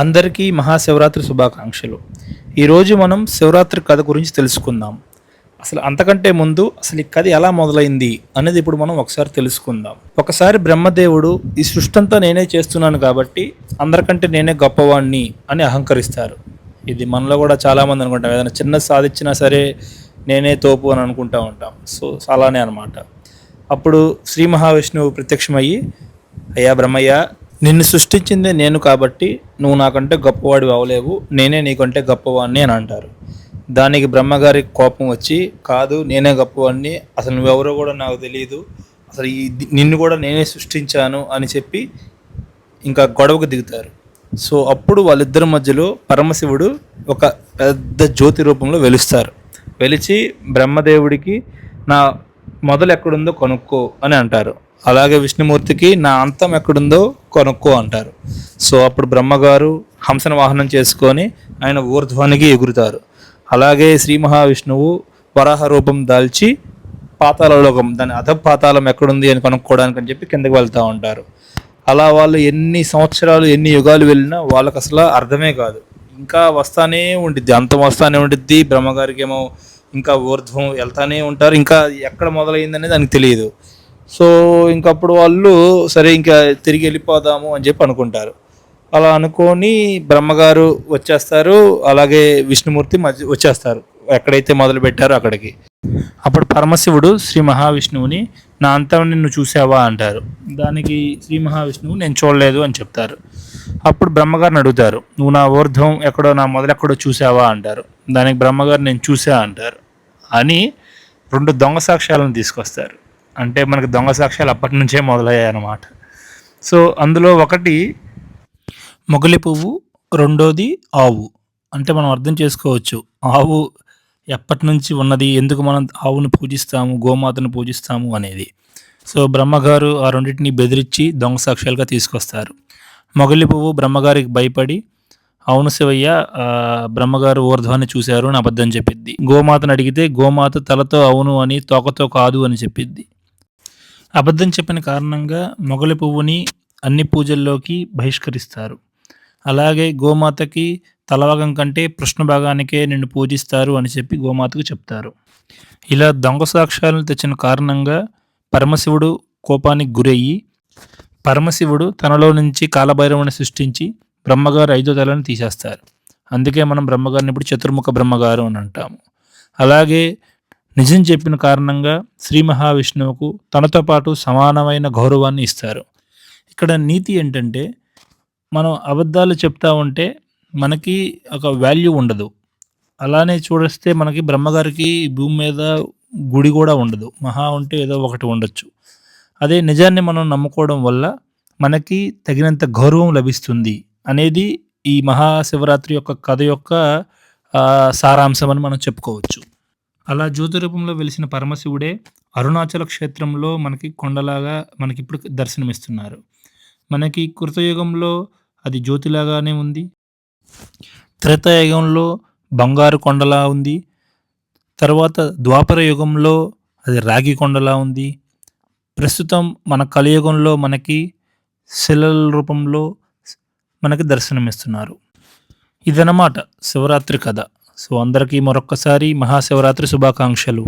అందరికీ మహాశివరాత్రి శుభాకాంక్షలు. ఈరోజు మనం శివరాత్రి కథ గురించి తెలుసుకుందాం. అసలు అంతకంటే ముందు అసలు ఈ కథ ఎలా మొదలైంది అనేది ఇప్పుడు మనం ఒకసారి తెలుసుకుందాం. ఒకసారి బ్రహ్మదేవుడు ఈ సృష్టి అంతా నేనే చేస్తున్నాను కాబట్టి అందరికంటే నేనే గొప్పవాణ్ణి అని అహంకరిస్తారు. ఇది మనలో కూడా చాలామంది అనుకుంటాం ఏదైనా చిన్న సాధించినా సరే నేనే తోపు అని అనుకుంటా ఉంటాం. సో అలానే అనమాట అప్పుడు శ్రీ మహావిష్ణువు ప్రత్యక్షమయ్యి అయ్యా బ్రహ్మయ్య నిన్ను సృష్టించిందే నేను కాబట్టి నువ్వు నాకంటే గొప్పవాడివి అవలేవు. నేనే నీకంటే గొప్పవాడిని అని అంటారు. దానికి బ్రహ్మగారి కోపం వచ్చి కాదు నేనే గొప్పవాడిని అసలు నువ్వెవరో కూడా నాకు తెలియదు అసలు ఈ నిన్ను కూడా నేనే సృష్టించాను అని చెప్పి ఇంకా గొడవకు దిగుతారు. సో అప్పుడు వాళ్ళిద్దరి మధ్యలో పరమశివుడు ఒక పెద్ద జ్యోతి రూపంలో వెలుస్తారు. వెలిచి బ్రహ్మదేవుడికి నా మొదలు ఎక్కడుందో కొనుక్కో అని అంటారు. అలాగే విష్ణుమూర్తికి నా అంతం ఎక్కడుందో కొనుక్కో అంటారు. సో అప్పుడు బ్రహ్మగారు హంసన వాహనం చేసుకొని ఆయన ఊర్ధ్వానికి ఎగురుతారు. అలాగే శ్రీ మహావిష్ణువు వరాహ రూపం దాల్చి పాతాళలోకం దాని అధ పాతాళం ఎక్కడుంది అని కనుక్కోవడానికి అని చెప్పి కిందకి వెళ్తూ ఉంటారు. అలా వాళ్ళు ఎన్ని సంవత్సరాలు ఎన్ని యుగాలు వెళ్ళినా వాళ్ళకి అసలు అర్థమే కాదు. ఇంకా వస్తానే ఉండిద్ది అంతం వస్తానే ఉండిద్ది. బ్రహ్మగారికి ఏమో ఇంకా ఊర్ధ్వం వెళ్తానే ఉంటారు. ఇంకా ఎక్కడ మొదలైందనే దానికి తెలియదు. సో ఇంకప్పుడు వాళ్ళు సరే ఇంకా తిరిగి వెళ్ళిపోదాము అని చెప్పి అనుకుంటారు. అలా అనుకొని బ్రహ్మగారు వచ్చేస్తారు. అలాగే విష్ణుమూర్తి మధ్య వచ్చేస్తారు. ఎక్కడైతే మొదలు పెట్టారో అక్కడికి. అప్పుడు పరమశివుడు శ్రీ మహావిష్ణువుని నా అంతం నిన్ను చూసావా? అంటారు. దానికి శ్రీ మహావిష్ణువు నేను చూడలేదు అని చెప్తారు. అప్పుడు బ్రహ్మగారిని అడుగుతారు నువ్వు నా ఊర్ధ్వం ఎక్కడో నా మొదలెక్కడో చూసావా? అంటారు. దానికి బ్రహ్మగారు నేను చూసా అంటారు. అని రెండు దొంగ సాక్ష్యాలను తీసుకొస్తారు. అంటే మనకి దొంగ సాక్ష్యాలు అప్పటి నుంచే మొదలయ్యాయి అన్నమాట సో అందులో ఒకటి మొగలి పువ్వు రెండోది ఆవు. అంటే మనం అర్థం చేసుకోవచ్చు ఆవు ఎప్పటి నుంచి ఉన్నది ఎందుకు మనం ఆవును పూజిస్తాము గోమాతను పూజిస్తాము అనేది. సో బ్రహ్మగారు ఆ రెండింటిని బెదిరించి దొంగ సాక్ష్యాలుగా తీసుకొస్తారు. మొగలి పువ్వు బ్రహ్మగారికి భయపడి అవును శివయ్య బ్రహ్మగారు ఊర్ధ్వాన్ని చూశారు అని అబద్ధం చెప్పిద్ది. గోమాతను అడిగితే గోమాత తలతో అవును అని తోకతో కాదు అని చెప్పిద్ది. అబద్ధం చెప్పిన కారణంగా మొగలి పువ్వుని అన్ని పూజల్లోకి బహిష్కరిస్తారు. అలాగే గోమాతకి తలభాగం కంటే పృష్ణ భాగానికే నిన్ను పూజిస్తారు అని చెప్పి గోమాతకు చెప్తారు. ఇలా దొంగ సాక్ష్యాలను తెచ్చిన కారణంగా పరమశివుడు కోపానికి గురయ్యి పరమశివుడు తనలో నుంచి కాలభైరవుని సృష్టించి బ్రహ్మగారు ఐదో తలను తీసేస్తారు. అందుకే మనం బ్రహ్మగారిని ఇప్పుడు చతుర్ముఖ బ్రహ్మగారు అని అంటాము. అలాగే నిజం చెప్పిన కారణంగా శ్రీ మహావిష్ణువుకు తనతో పాటు సమానమైన గౌరవాన్ని ఇస్తారు. ఇక్కడ నీతి ఏంటంటే మనం అబద్ధాలు చెప్తా ఉంటే మనకి ఒక వాల్యూ ఉండదు. అలానే చూడస్తే మనకి బ్రహ్మగారికి భూమి మీద గుడి కూడా ఉండదు. మహా ఉంటే ఏదో ఒకటి ఉండొచ్చు. అదే నిజాన్ని మనం నమ్ముకోవడం వల్ల మనకి తగినంత గౌరవం లభిస్తుంది అనేది ఈ మహాశివరాత్రి యొక్క కథ యొక్క సారాంశం అని మనం చెప్పుకోవచ్చు. అలా జ్యోతి రూపంలో వెలిసిన పరమశివుడే అరుణాచల క్షేత్రంలో మనకి కొండలాగా మనకి ఇప్పుడు దర్శనమిస్తున్నారు. మనకి కృతయుగంలో అది జ్యోతిలాగానే ఉంది. త్రేతాయుగంలో బంగారు కొండలా ఉంది. తర్వాత ద్వాపర యుగంలో అది రాగి కొండలా ఉంది. ప్రస్తుతం మన కలియుగంలో మనకి శిలల రూపంలో మనకి దర్శనమిస్తున్నారు. ఇదన్నమాట శివరాత్రి కథ. సో అందరికీ మరొక్కసారి మహాశివరాత్రి శుభాకాంక్షలు.